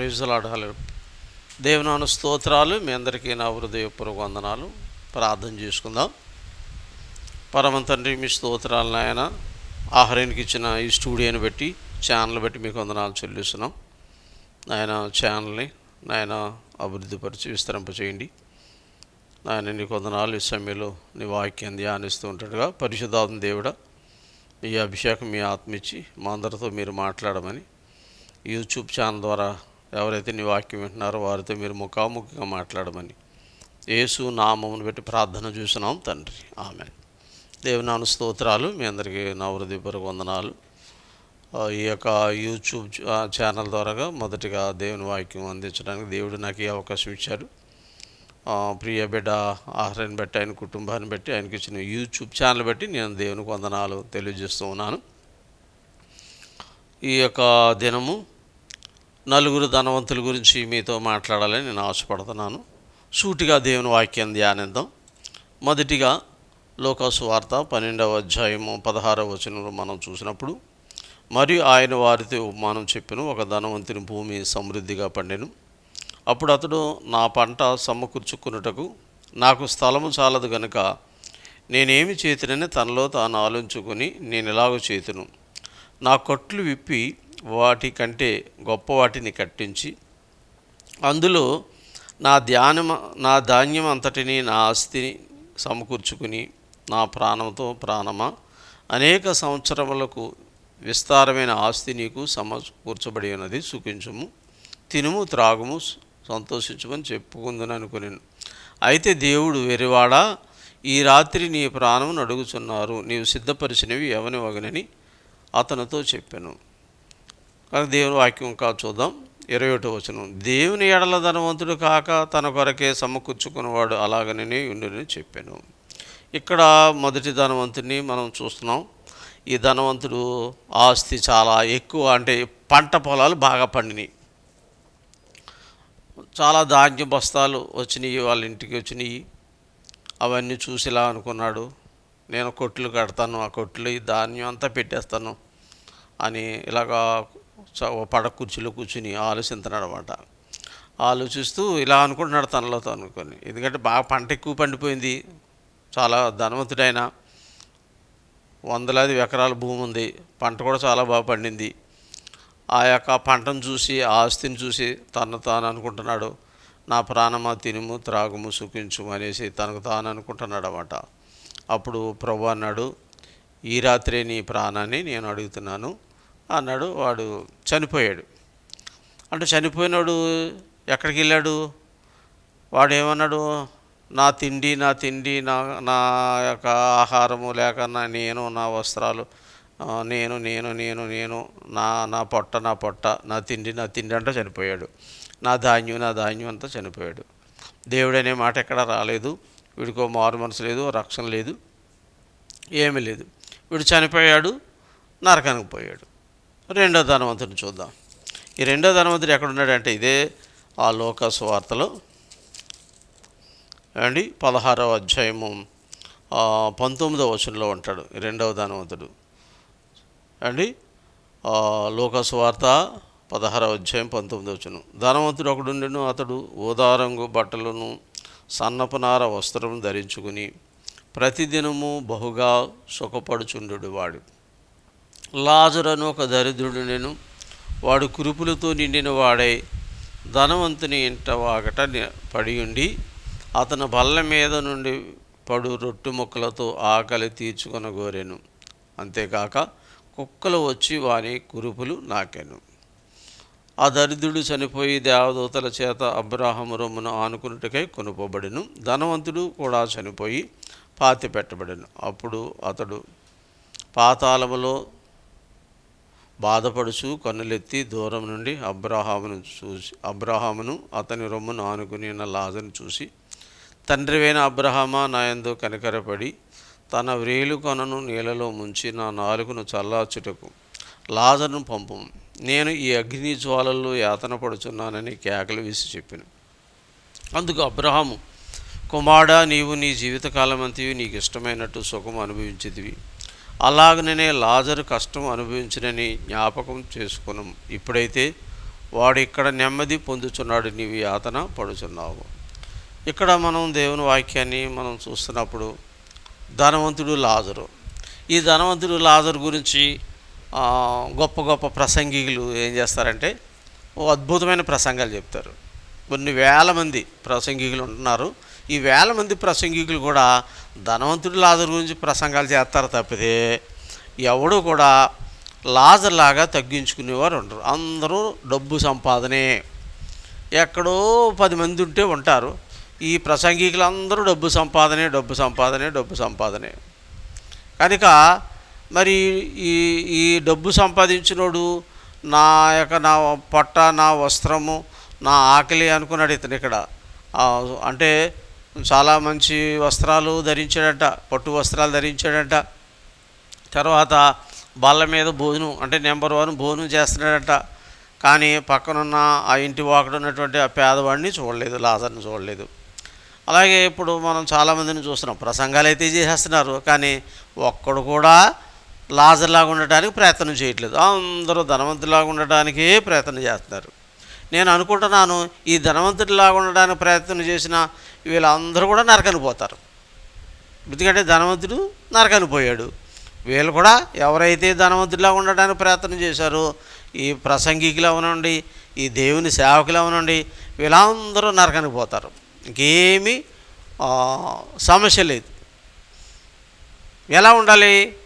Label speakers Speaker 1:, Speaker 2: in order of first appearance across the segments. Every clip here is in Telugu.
Speaker 1: ప్రైజులాడాలి దేవనాను స్తోత్రాలు మీ అందరికీ నా హృదయపూర్వక వందనాలు. ప్రార్థన చేసుకుందాం. పరమ తండ్రి మీ స్తోత్రాలను ఆయన ఆహారానికి ఇచ్చిన ఈ స్టూడియోని బట్టి ఛానల్ బట్టి మీకు వందనాలు చెల్లిస్తున్నాం. నాయన ఛానల్ని నాయన అభివృద్ధిపరిచి విస్తరింపచేయండి నాయన నీకు వందనాలు. ఈ సమయంలో నీ వాక్యం ధ్యానిస్తూ ఉంటాడుగా పరిశుద్ధాత్మ దేవుడ ఈ అభిషేకం మీ ఆత్మ ఇచ్చి మా అందరితో మీరు మాట్లాడమని యూట్యూబ్ ఛానల్ ద్వారా ఎవరైతే నీ వాక్యం వింటున్నారో వారితో మీరు ముఖాముఖిగా మాట్లాడమని. యేసు నామమును పెట్టి ప్రార్థన చూసినాం తండ్రి. ఆమె దేవనాను స్తోత్రాలు. మీ అందరికీ నా హృదయపూర్వక వందనాలు. ఈ యొక్క యూట్యూబ్ ఛానల్ ద్వారాగా మొదటిగా దేవుని వాక్యం అందించడానికి దేవుడు నాకు ఈ అవకాశం ఇచ్చారు ప్రియ బిడ్డ ఆహారాన్ని బట్టి ఆయన కుటుంబాన్ని బట్టి ఆయనకి ఇచ్చిన యూట్యూబ్ ఛానల్ బట్టి నేను దేవునికి వందనాలు తెలియజేస్తూ ఉన్నాను. ఈ యొక్క దినము నలుగురు ధనవంతుల గురించి మీతో మాట్లాడాలని నేను ఆశపడుతున్నాను. సూటిగా దేవుని వాక్యం ధ్యానిద్దాం. మొదటిగా లోకాసు వార్త పన్నెండవ అధ్యాయము పదహారవ వచనంలో మనం చూసినప్పుడు మరియు ఆయన వారితో ఉపమానం చెప్పిన ఒక ధనవంతుని భూమి సమృద్ధిగా పండెను. అప్పుడు అతడు నా పంట సమకూర్చుకున్నటకు నాకు స్థలము చాలదు గనుక నేనేమి చేతునని తనలో తాను ఆలోచించుకొని నేను ఎలాగో చేతును. నా కొట్లు విప్పి వాటి కంటే గొప్ప వాటిని కట్టించి అందులో నా ధ్యానం నా ధాన్యం అంతటిని నా ఆస్తిని సమకూర్చుకుని నా ప్రాణంతో ప్రాణమా? అనేక సంవత్సరములకు విస్తారమైన ఆస్తి నీకు సమకూర్చబడి ఉన్నది సుఖించుము తినుము త్రాగుము సంతోషించమని చెప్పుకుందని అనుకున్నాను అయితే దేవుడు వెరివాడా? ఈ రాత్రి నీ ప్రాణమును అడుగుచున్నారు నీవు సిద్ధపరిచినవి ఎవని అతనితో చెప్పాను. కానీ దేవుని వాక్యం కా చూద్దాం. ఇరవై ఒకటో వచనం. దేవుని ఎడల ధనవంతుడు కాక తన కొరకే సమకూర్చుకున్నవాడు అలాగనే ఉండునని చెప్పాను. ఇక్కడ మొదటి ధనవంతుడిని మనం చూస్తున్నాం. ఈ ధనవంతుడు ఆస్తి చాలా ఎక్కువ అంటే పంట పొలాలు బాగా పండినాయి. చాలా ధాన్య బస్తాలు వచ్చినాయి వాళ్ళ ఇంటికి వచ్చినాయి. అవన్నీ చూసిలా అనుకున్నాడు. నేను కొట్లు కడతాను ఆ కొట్లు ఈ ధాన్యం అంతా పెట్టేస్తాను అని ఇలాగా చ- పడ కుర్చీలో కూర్చుని ఆలోచిస్తున్నాడు అనమాట ఆలోచిస్తూ ఇలా అనుకుంటున్నాడు తనలో తనుకొని అనుకొని ఎందుకంటే బాగా పంట ఎక్కువ పండిపోయింది. చాలా ధనవంతుడైన వందలాది ఎకరాల భూమి ఉంది. పంట కూడా చాలా బాగా పండింది. ఆ యొక్క పంటను చూసి ఆ ఆస్తిని చూసి తను తాను అనుకుంటున్నాడు. నా ప్రాణమా తినుము త్రాగుము సుఖించుము అనేసి తనకు తాను అనుకుంటున్నాడు అన్నమాట అప్పుడు ప్రభు అన్నాడు ఈ రాత్రే నీ ప్రాణాన్ని నేను అడుగుతున్నాను అన్నాడు. వాడు చనిపోయాడు. అంటే చనిపోయినాడు ఎక్కడికి వెళ్ళాడు? వాడు ఏమన్నాడు నా తిండి నా తిండి నా నా యొక్క ఆహారము లేక నా నేను నా వస్త్రాలు నేను నేను నేను నేను నా నా పొట్ట నా పొట్ట నా తిండి నా తిండి అంతా చనిపోయాడు. నా ధాన్యం నా ధాన్యం అంతా చనిపోయాడు. దేవుడు అనే మాట ఎక్కడ రాలేదు. వీడికో మారు మనసు లేదు రక్షణ లేదు ఏమీ లేదు. వీడు చనిపోయాడు నరకానికి పోయాడు. రెండో ధనవంతుని చూద్దాం. ఈ రెండో ధనవంతుడు ఎక్కడున్నాడంటే ఇదే ఆ లోక వార్తలో. అండి పదహారవ అధ్యాయము పంతొమ్మిదవ వచనంలో ఉంటాడు ఈ రెండవ ధనవంతుడు. అండి ఆ, వార్త పదహారవ అధ్యాయం పంతొమ్మిదవ వచనం. ధనవంతుడు ఒకడుండెను అతడు ఓదారంగు బట్టలను సన్నపునార వస్త్రం ధరించుకుని ప్రతిదినము బహుగా సుఖపడుచుండు వాడు లాజరను ఒక దరిద్రుడు నేను వాడు కురుపులతో నిండిన వాడై ధనవంతుని ఇంట వాగట పడి ఉండి అతను బల్ల మీద నుండి పడు రొట్టు ముక్కలతో ఆకలి తీర్చుకొనగోరెను. అంతేకాక కుక్కలు వచ్చి వాని కురుపులు నాకెను. ఆ దరిద్రుడు చనిపోయి దేవదూతల చేత అబ్రాహము రొమ్మును ఆనుకున్నట్టుకై కొనుకోబడెను. ధనవంతుడు కూడా చనిపోయి పాతి పెట్టబడిను. అప్పుడు అతడు పాతాళములో బాధపడుచు కన్నులెత్తి దూరం నుండి అబ్రహామును చూసి అబ్రాహామును అతని రొమ్మును ఆనుకుని ఉన్న లాజను చూసి తండ్రివైన అబ్రహామా నాయందు కనికరపడి తన వ్రేలు కొనను నీళ్ళలో ముంచి నా నాలుగును చల్లార్చుటకు లాజను పంపు నేను ఈ అగ్ని జ్వాలల్లో యాతన పడుచున్నానని కేకలు వేసి చెప్పాను. అందుకు అబ్రహాము కుమారుడా నీవు నీ జీవితకాలమంతయు నీకు ఇష్టమైనట్టు సుఖం అనుభవించేదివి అలాగనే లాజరు కష్టం అనుభవించినని జ్ఞాపకం చేసుకున్నాం ఇప్పుడైతే వాడు ఇక్కడ నెమ్మది పొందుచున్నాడు నీవు యాతన పడుచున్నావు. ఇక్కడ మనం దేవుని వాక్యాన్ని మనం చూస్తున్నప్పుడు ధనవంతుడు లాజరు. ఈ ధనవంతుడు లాజరు గురించి గొప్ప గొప్ప ప్రసంగికులు ఏం చేస్తారంటే ఓ అద్భుతమైన ప్రసంగాలు చెప్తారు. కొన్ని వేల మంది ప్రసంగికులు ఉంటున్నారు. ఈ వేల మంది ప్రసంగికులు కూడా ధనవంతుడు లాజర్ గురించి ప్రసంగాలు చేస్తారు తప్పితే ఎవడు కూడా లాజర్ లాగా తగ్గించుకునేవారు ఉండరు. అందరూ డబ్బు సంపాదనే. ఎక్కడో పది మంది ఉంటే ఉంటారు. ఈ ప్రసంగికులందరూ డబ్బు సంపాదనే డబ్బు సంపాదనే డబ్బు సంపాదనే. కనుక మరి ఈ ఈ డబ్బు సంపాదించినోడు నా యొక్క నా పొట్ట నా వస్త్రము నా ఆకలి అనుకున్నాడు ఇతను ఇక్కడ. అంటే చాలా మంచి వస్త్రాలు ధరించాడట పట్టు వస్త్రాలు ధరించాడట. తర్వాత బల్ల మీద భోజనం అంటే నెంబర్ వన్ భోజనం చేస్తున్నాడట. కానీ పక్కనున్న ఆ ఇంటి వాకడు ఉన్నటువంటి ఆ పేదవాడిని చూడలేదు లాజర్ని చూడలేదు. అలాగే ఇప్పుడు మనం చాలామందిని చూస్తున్నాం ప్రసంగాలు అయితే చేసేస్తున్నారు. కానీ ఒక్కడు కూడా లాజర్లాగా ఉండటానికి ప్రయత్నం చేయట్లేదు. అందరూ ధనవంతులాగా ఉండటానికే ప్రయత్నం చేస్తున్నారు. నేను అనుకుంటున్నాను ఈ ధనవంతుడిలాగా ఉండడానికి ప్రయత్నం చేసిన వీళ్ళందరూ కూడా నరకని పోతారు. ఎందుకంటే ధనవంతుడు నరకని పోయాడు. వీళ్ళు కూడా ఎవరైతే ధనవంతుడిలాగా ఉండడానికి ప్రయత్నం చేశారో ఈ ప్రసంగికులు అవనండి ఈ దేవుని సేవకులు అవనండి వీళ్ళందరూ నరకని పోతారు. ఇంకేమీ సమస్య లేదు. ఎలా ఉండాలి?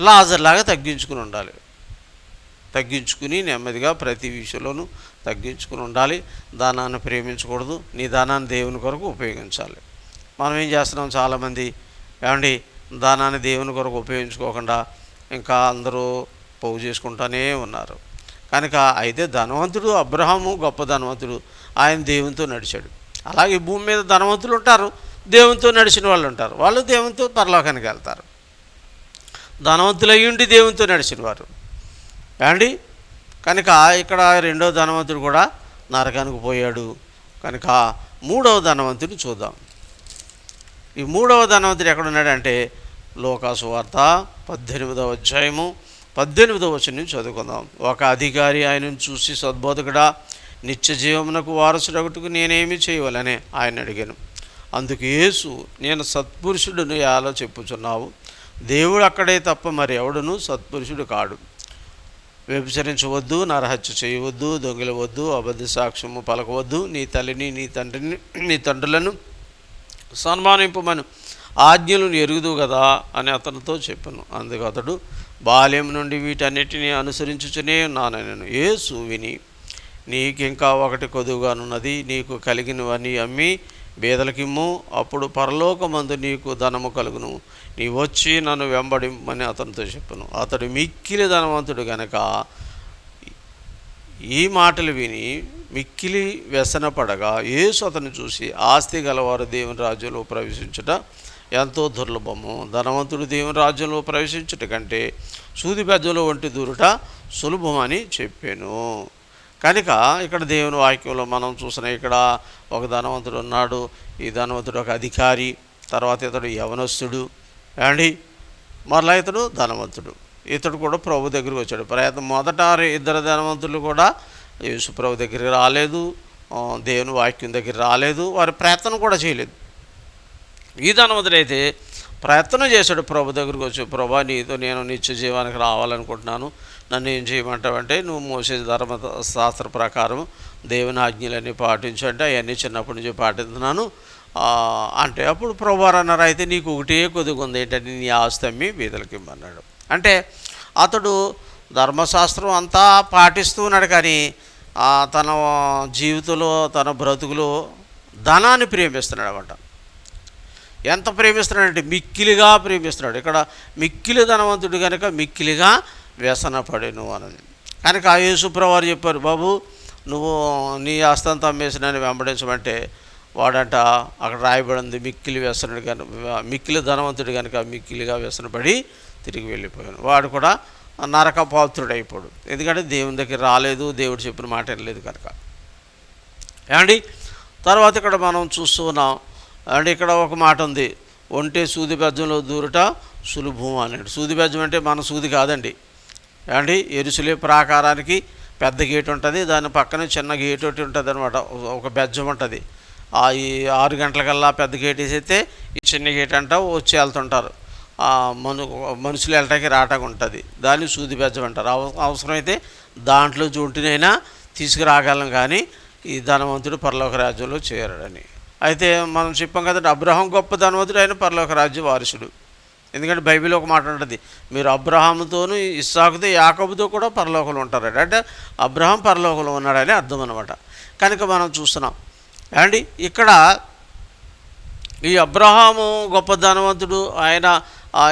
Speaker 1: లాజర్లాగా తగ్గించుకుని ఉండాలి. తగ్గించుకుని నెమ్మదిగా ప్రతి విషయంలోనూ తగ్గించుకుని ఉండాలి. దానాన్ని ప్రేమించకూడదు. నీ దానాన్ని దేవుని కొరకు ఉపయోగించాలి. మనం ఏం చేస్తున్నాం? చాలామంది ఏమండి? దానాన్ని దేవుని కొరకు ఉపయోగించుకోకుండా ఇంకా అందరూ పోగు చేసుకుంటూనే ఉన్నారు. కనుక అయితే ధనవంతుడు అబ్రహాము గొప్ప ధనవంతుడు. ఆయన దేవునితో నడిచాడు. అలాగే భూమి మీద ధనవంతులు ఉంటారు. దేవునితో నడిచిన వాళ్ళు ఉంటారు. వాళ్ళు దేవునితో పరలోకానికి వెళ్తారు. ధనవంతులయ్యుండి దేవునితో నడిచిన వారు ఏమండి? కనుక ఇక్కడ రెండో ధనవంతుడు కూడా నరకానికి పోయాడు. కనుక మూడవ ధనవంతుడిని చూద్దాం. ఈ మూడవ ధనవంతుడు ఎక్కడున్నాడంటే లోకాసు వార్త పద్దెనిమిదవ అధ్యాయము పద్దెనిమిదవ వచ్చిన నుంచి చదువుకుందాం. ఒక అధికారి ఆయనను చూసి సద్బోధకుడా నిత్య జీవమునకు వారసుడగటుకు నేనేమి చేయవలనే? ఆయన అడిగాను. అందుకు యేసు నేను సత్పురుషుడును ఎలా చెప్పుచున్నావు? దేవుడు అక్కడే తప్ప మరి ఎవడును సత్పురుషుడు కాడు. వ్యభిచరించవద్దు నరహత్య చేయవద్దు దొంగిలవద్దు అబద్ధ సాక్ష్యము పలకవద్దు. నీ తల్లిని నీ తండ్రిని నీ తండ్రులను సన్మానింపమను. ఆజ్ఞలు ఎరుగుదు కదా అని అతనితో చెప్పాను. అందుకు అతడు బాల్యం నుండి వీటన్నిటిని అనుసరించుచునే ఉన్నాను నేను ఏ విని నీకింకా ఒకటి కొదువుగానున్నది నీకు కలిగినవన్నీ అమ్మి బేదలకిమ్ము అప్పుడు పరలోకమందు నీకు ధనము కలుగును. నీ వచ్చి నన్ను వెంబడిమ్మని అతనితో చెప్పను. అతడు మిక్కిలి ధనవంతుడు గనక ఈ మాటలు విని మిక్కిలి వ్యసనపడగా యేసు అతను చూసి ఆస్తి గలవారు దేవుని రాజ్యంలో ప్రవేశించుట ఎంతో దుర్లభము. ధనవంతుడు దేవుని రాజ్యంలో ప్రవేశించుట కంటే సూది పెద్దలో వంటి దూరుట సులభమని చెప్పాను. కనుక ఇక్కడ దేవుని వాక్యంలో మనం చూసిన ఇక్కడ ఒక ధనవంతుడు ఉన్నాడు ఈ ధనవంతుడు ఒక అధికారి తర్వాత ఇతడు యవనస్తుడు అండి మరలా ఇతడు ధనవంతుడు. ఇతడు కూడా ప్రభు దగ్గరికి వచ్చాడు. ప్రయత్నం మొదట ఇద్దరు ధనవంతులు కూడా యేసు ప్రభు దగ్గరికి రాలేదు దేవుని వాక్యం దగ్గర రాలేదు వారి ప్రయత్నం కూడా చేయలేదు. ఈ ధనవంతుడైతే ప్రయత్నం చేశాడు ప్రభు దగ్గరికి వచ్చి ప్రభా నీతో నేను నిత్య జీవానికి రావాలనుకుంటున్నాను. నన్ను ఏం చేయమంటావంటే నువ్వు మోసే ధర్మ శాస్త్ర ప్రకారం దేవుని ఆజ్ఞలన్నీ పాటించు అంటే అవన్నీ చిన్నప్పటి నుంచి పాటిస్తున్నాను. అంటే అప్పుడు ప్రభువారు అన్నారు అయితే నీకు ఒకటే కొద్దిగా ఉంది ఏంటంటే నీ ఆస్తమ్మి అమ్మి ఇమ్మన్నాడు. అంటే అతడు ధర్మశాస్త్రం అంతా పాటిస్తూ ఉన్నాడు కానీ తన జీవితంలో తన బ్రతుకులో ధనాన్ని ప్రేమిస్తున్నాడు అనమాట ఎంత ప్రేమిస్తున్నాడంటే మిక్కిలిగా ప్రేమిస్తున్నాడు. ఇక్కడ మిక్కిలి ధనవంతుడు కనుక మిక్కిలిగా వ్యసనపడేను అని కనుక ఆ యేసుప్రవారు చెప్పారు బాబు నువ్వు నీ ఆస్తంతా అమ్మేసి వెంబడించమంటే వాడంట అక్కడ రాయబడింది మిక్కిలి వ్యసనుడు కనుక మిక్కిలి ధనవంతుడు కనుక మిక్కిలిగా వ్యసనపడి తిరిగి వెళ్ళిపోయాను వాడు కూడా నరక పాత్రుడు అయిపోడు ఎందుకంటే దేవుని దగ్గర రాలేదు దేవుడు చెప్పిన మాట వినలేదు కనుక. ఏమండి? తర్వాత ఇక్కడ మనం చూస్తున్నాం అండ్ ఇక్కడ ఒక మాట ఉంది. ఒంటే సూది బెజ్జంలో దూరట సులభం అన్నాడు. సూది బెజ్జం అంటే మన సూది కాదండి. అండి ఎరుసలే ప్రాకారానికి పెద్ద గేట్ ఉంటుంది. దాని పక్కనే చిన్న గేట్ ఒకటి ఉంటుంది అనమాట ఒక బెజ్జం ఉంటుంది. ఆ ఈ ఆరు గంటలకల్లా పెద్ద గేట్ వేసేస్తే ఈ చిన్న గేట్ అంట వచ్చి వెళ్తుంటారు. మను మనుషులు వెళ్ళటానికి రావటానికి ఉంటుంది. దాన్ని సూది బెజ్జం అంటారు. అవసరమైతే దాంట్లో జుంటినైనా తీసుకురాగలం కానీ ఈ ధనవంతుడు పరలోక రాజ్యంలో చేరడని. అయితే మనం చెప్పాం కదండి అబ్రహం గొప్ప ధనవంతుడు ఆయన పరలోక రాజ్య వారసుడు. ఎందుకంటే బైబిల్ ఒక మాట ఉంటుంది మీరు అబ్రహాముతోనూ ఇస్సాకుతో యాకబుతో కూడా పరలోకంలో ఉంటారు అంటే అబ్రహాం పరలోకంలో ఉన్నాడని అర్థం అనమాట కనుక మనం చూస్తున్నాం. అండి ఇక్కడ ఈ అబ్రహాము గొప్ప ధనవంతుడు ఆయన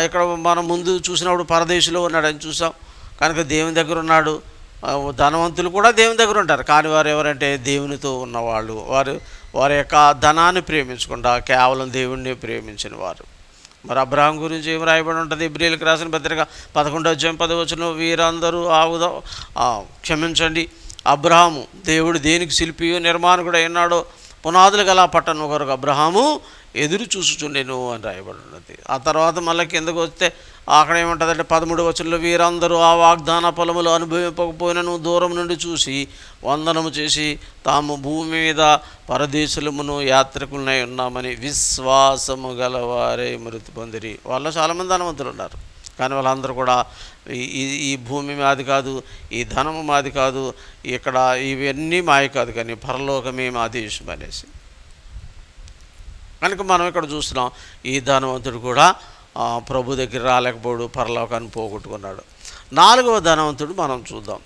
Speaker 1: ఇక్కడ మనం ముందు చూసినప్పుడు పరదేశంలో ఉన్నాడని చూసాం. కనుక దేవుని దగ్గర ఉన్నాడు. ధనవంతులు కూడా దేవుని దగ్గర ఉంటారు. కానీ వారు ఎవరంటే దేవునితో ఉన్నవాళ్ళు. వారు వారి యొక్క ధనాన్ని ప్రేమించకుండా కేవలం దేవుణ్ణి ప్రేమించిన వారు. మరి అబ్రహం గురించి ఏం రాయబడి ఉంటుంది? ఇబ్రిల్కి రాసిన పత్రిక పదకొండో అధ్యాయం పదవచ్చును వీరందరూ ఆవుద క్షమించండి. అబ్రహాము దేవుడు దేనికి శిల్పియో నిర్మాణకుడు అయినాడో పునాదులు గల పట్టణం కొరకు అబ్రహాము ఎదురు చూసుచుండెను అని రాయబడి ఉన్నది. ఆ తర్వాత మళ్ళీ కిందకు వస్తే అక్కడ ఏముంటుందంటే పదమూడు వచనంలో వీరందరూ ఆ వాగ్దాన పొలములు అనుభవింపకపోయినను దూరం నుండి చూసి వందనము చేసి తాము భూమి మీద పరదేశులమును యాత్రికులనై ఉన్నామని విశ్వాసము గలవారే మృతి పొందిరి. వాళ్ళు చాలామంది ధనవంతులు ఉన్నారు. కానీ వాళ్ళందరూ కూడా ఈ ఈ- ఈ భూమి మాది కాదు ఈ ధనము మాది కాదు ఇక్కడ ఇవన్నీ మాయ కాదు కానీ పరలోకమే మా దేశం అనేసి. కనుక మనం ఇక్కడ చూస్తున్నాం ఈ ధనవంతుడు కూడా ప్రభు దగ్గర రాలేకపోడు పరలోకాన్ని పోగొట్టుకున్నాడు. నాలుగవ ధనవంతుడు మనం చూద్దాం.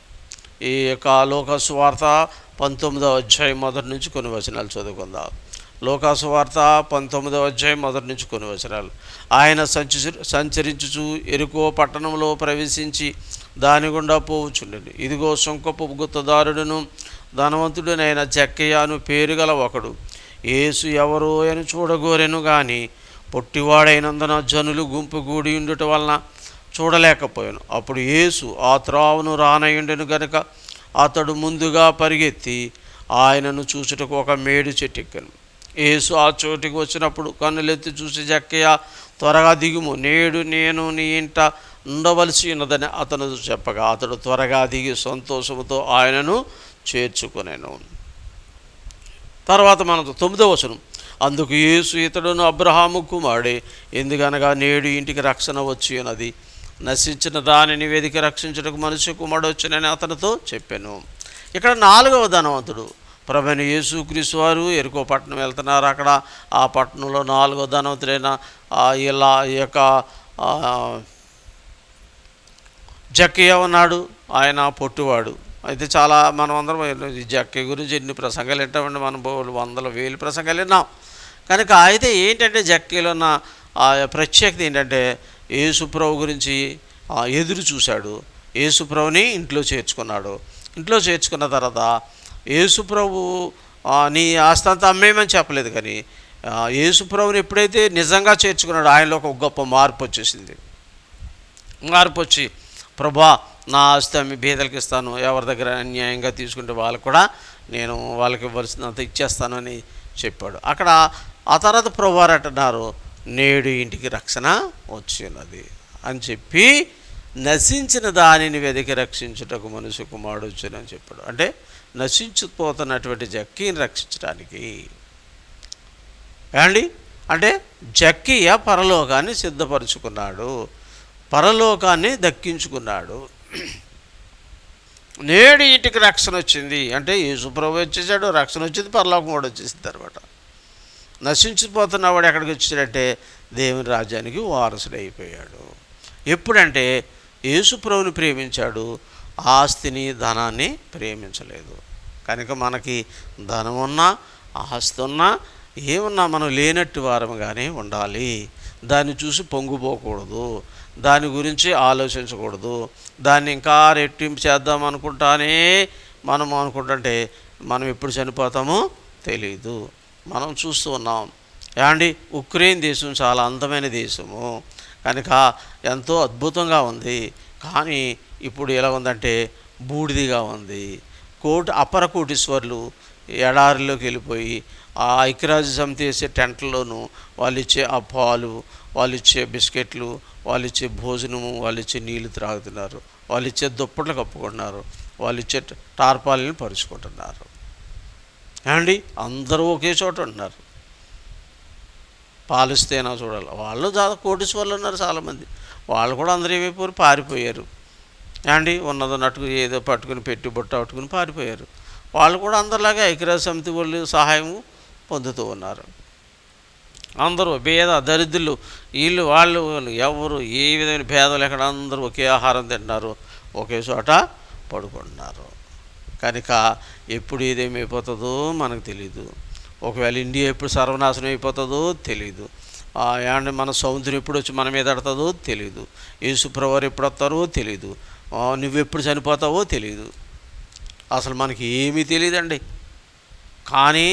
Speaker 1: ఈ యొక్క లోకసువార్త పంతొమ్మిదవ అధ్యాయం మొదటి నుంచి కొన్ని వచనాలు చదువుకుందాం. లోకాసువార్త పంతొమ్మిదవ అధ్యాయం మొదటి నుంచి కొన్ని వచనాలు. ఆయన సంచు సంచరించుచు ఎరుకో పట్టణంలో ప్రవేశించి దాని గుండా పోవుచుండెను. ఇదిగో సొంకపు గుత్తదారుడును ధనవంతుడునైన జక్కయ్యను పేరు గల ఒకడు ఏసు ఎవరో అని చూడగోరెను కానీ పొట్టివాడైనందున జనులు గుంపు గూడి ఉండుట వలన చూడలేకపోయాను. అప్పుడు యేసు ఆ త్రావును రానయుండెను గనుక అతడు ముందుగా పరిగెత్తి ఆయనను చూచుటకు ఒక మేడు చెట్టెక్కాను యేసు ఆ చోటికి వచ్చినప్పుడు కన్నులెత్తి చూసి జక్కయ్య త్వరగా దిగుము. నేడు నేను నీ ఇంట ఉండవలసి ఉన్నదని అతను చెప్పగా అతడు త్వరగా దిగి సంతోషముతో ఆయనను చేర్చుకునేను. తర్వాత మనకు తొమ్మిదవ వచనం. అందుకు యేసు ఇతడును అబ్రహాము కుమారుడే. ఎందుకనగా నేడు ఇంటికి రక్షణ వచ్చి ఉన్నది నశించిన దానిని నివేదిక రక్షించుటకు మనిషి కుమారుడు వచ్చినని అతనితో చెప్పాను. ఇక్కడ నాలుగవ ధనవంతుడు. ప్రభుని యేసు క్రీస్తు వారు ఎరుకో పట్టణం వెళ్తున్నారు. అక్కడ ఆ పట్టణంలో నాలుగో ధనవంతుడైన ఇలా ఈ యొక్క జక్కయ్య ఉన్నాడు. ఆయన పొట్టువాడు. అయితే చాలా మనం అందరం జక్కి గురించి ఎన్ని ప్రసంగాలు వింటామండి. మనం వందల వేలు ప్రసంగాలు విన్నాం. కనుక అయితే ఏంటంటే జక్కీలో ఉన్న ప్రత్యేకత ఏంటంటే యేసుప్రభు గురించి ఎదురు చూశాడు. యేసుప్రభుని ఇంట్లో చేర్చుకున్నాడు. ఇంట్లో చేర్చుకున్న తర్వాత యేసుప్రభు నీ ఆస్తి అంతా అమ్మేయమని చెప్పలేదు కానీ ఆ, యేసుప్రభుని ఎప్పుడైతే నిజంగా చేర్చుకున్నాడు ఆయనలో ఒక గొప్ప మార్పు వచ్చేసింది. మార్పు వచ్చి ప్రభా నా ఆస్తి అమ్మి బీదలకు ఇస్తాను ఎవరి దగ్గర అన్యాయంగా తీసుకుంటే వాళ్ళు కూడా నేను వాళ్ళకి ఇవ్వాల్సినంత ఇచ్చేస్తానని చెప్పాడు. అక్కడ ఆ తర్వాత ప్రభువారు అంటున్నారు నేడు ఇంటికి రక్షణ వచ్చినది అని చెప్పి నశించిన దానిని వెతికి రక్షించుటకు మనుషు కుమారుడు వచ్చానని చెప్పాడు. అంటే నశించిపోతున్నటువంటి జక్కీని రక్షించడానికి ఏమండి? అంటే జక్కయ్య పరలోకాన్ని సిద్ధపరుచుకున్నాడు పరలోకాన్ని దక్కించుకున్నాడు. నేడు ఇంటికి రక్షణ వచ్చింది. అంటే యేసుప్రభు వచ్చేసాడు రక్షణ వచ్చింది పరలోకం కూడా వచ్చేసింది అనమాట నశించిపోతున్నవాడు ఎక్కడికి వచ్చాడంటే దేవుని రాజ్యానికి వారసుడైపోయాడు ఎప్పుడంటే యేసుప్రభుని ప్రేమించాడు ఆస్తిని ధనాన్ని ప్రేమించలేదు. కనుక మనకి ధనం ఉన్నా ఆస్తి ఉన్నా ఏమున్నా మనం లేనట్టు వారముగానే ఉండాలి. దాన్ని చూసి పొంగిపోకూడదు. దాని గురించి ఆలోచించకూడదు. దాన్ని ఇంకా రెట్టింపు చేద్దాం అనుకుంటానే మనం అనుకుంటుంటే మనం ఎప్పుడు చనిపోతామో తెలియదు మనం చూస్తూ ఉన్నాం. ఏమండి? ఉక్రెయిన్ దేశం చాలా అందమైన దేశము. కనుక ఎంతో అద్భుతంగా ఉంది. కానీ ఇప్పుడు ఎలా ఉందంటే బూడిదిగా ఉంది. కోటి అపర కోటీశ్వర్లు ఎడారిలోకి వెళ్ళిపోయి ఆ ఐక్యరాజ్య సమితి వేసే టెంట్లలోనూ వాళ్ళు ఇచ్చే ఆ పాలు వాళ్ళు ఇచ్చే బిస్కెట్లు వాళ్ళు ఇచ్చే భోజనము వాళ్ళు ఇచ్చే నీళ్ళు త్రాగుతున్నారు. వాళ్ళు ఇచ్చే దుప్పట్లు కప్పుకుంటున్నారు. వాళ్ళు ఇచ్చే టార్పాలని పరుచుకుంటున్నారు. ఏమండి? అందరూ ఒకే చోట ఉన్నారు పాలిస్తేనా చూడాలి. వాళ్ళు చాలా కోటీశ్వర్లు ఉన్నారు చాలామంది. వాళ్ళు కూడా అందరూ ఏమైపోయారు పారిపోయారు. ఏమండి? ఉన్నదన్నట్టుకు ఏదో పట్టుకుని పెట్టి బుట్ట పట్టుకుని పారిపోయారు. వాళ్ళు కూడా అందరిలాగా ఐక్యరాజ్య సమితి వాళ్ళు సహాయం పొందుతూ ఉన్నారు. అందరూ భేద దరిద్రులు వీళ్ళు వాళ్ళు వాళ్ళు ఎవరు ఏ విధమైన భేదం లేకుండా అందరూ ఒకే ఆహారం తింటున్నారు ఒకే చోట పడుకుంటున్నారు. కనుక ఎప్పుడు ఏదేమైపోతుందో మనకు తెలియదు ఒకవేళ ఇండియా ఎప్పుడు సర్వనాశనం అయిపోతుందో తెలియదు ఆ, ఏమంటే మన సౌందర్యం ఎప్పుడు వచ్చి మన మీద పడుతుందో తెలియదు యేసుప్రవారు ఎప్పుడు వస్తారో తెలియదు నువ్వు ఎప్పుడు చనిపోతావో తెలియదు అసలు మనకి ఏమీ తెలియదండి కానీ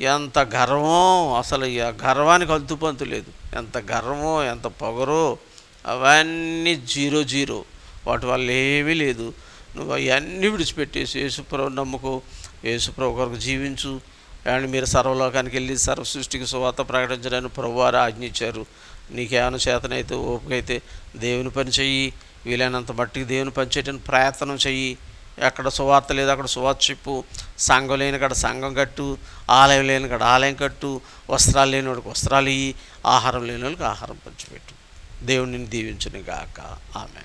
Speaker 1: ఎంత గర్వం అసలు గర్వానికి అంతుపంతు లేదు. ఎంత గర్వమో ఎంత పొగరో అవన్నీ జీరో జీరో. వాటి వల్ల ఏమీ లేదు. నువ్వు అవన్నీ విడిచిపెట్టేసి యేసుప్రభు నమ్ముకో. యేసుప్రభు కొరకు జీవించు. అండ్ మీరు సర్వలోకానికి వెళ్ళి సర్వ సృష్టికి సువార్త ప్రకటించడానికి ప్రభువారు ఆజ్ఞించారు నీకేమైనా చేతనైతే ఓపిక అయితే దేవుని పని చెయ్యి. వీలైనంత మట్టికి దేవుని పని చేయడానికి ప్రయత్నం చెయ్యి. ఎక్కడ సువార్త లేదు అక్కడ సువార్త చెప్పు. సంఘం లేని కాడ సంఘం కట్టు ఆలయం లేని కాడ ఆలయం కట్టు వస్త్రాలు లేని వాడికి వస్త్రాలు ఇయ్యి ఆహారం లేని వాళ్ళకి ఆహారం పంచిపెట్టు. దేవుడిని దీవించునిగాక. ఆమె